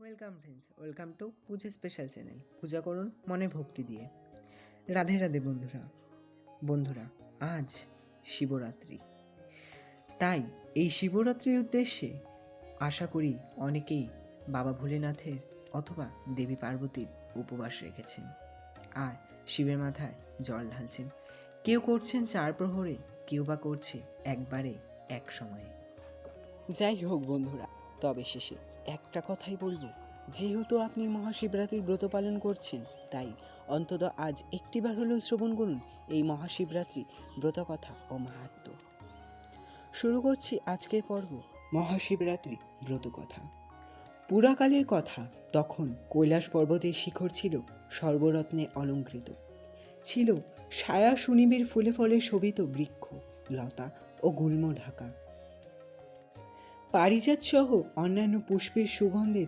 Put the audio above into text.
Welcome friends, welcome to Puja special channel পূজা করুন মনে ভক্তি দিয়ে। রাধে রাধে বন্ধুরা। বন্ধুরা, আজ শিবরাত্রি। তাই এই শিবরাত্রির উদ্দেশ্যে আশা করি অনেকেই বাবা ভোলেনাথের অথবা দেবী পার্বতীর উপবাস রেখেছেন। আর শিবের মাথায় জল ঢালছেন। কেউ করছেন চার প্রহরে, কেউ বা করছে একবারে এক সময়ে। যাই হোক বন্ধুরা তবে শেষে একটা কথাই বলব, যেহেতু আপনি মহাশিবরাত্রির ব্রত পালন করছেন, তাই অন্তত আজ একটিবার হলেও শ্রবণ করুন এই মহাশিবরাত্রি ব্রত কথা ও মাহাত্ম। শুরু করছি আজকের পর্ব, মহাশিবরাত্রি ব্রত কথা পুরাকালের কথা তখন কৈলাস পর্বতের শিখর ছিল সর্বরত্নে অলঙ্কৃত। ছিল ছায়া সুনিবিড় ফুলে ফলে শোভিত বৃক্ষ, লতা ও গুল্ম ঢাকা। পারিজাত সহ অন্যান্য পুষ্পের সুগন্ধে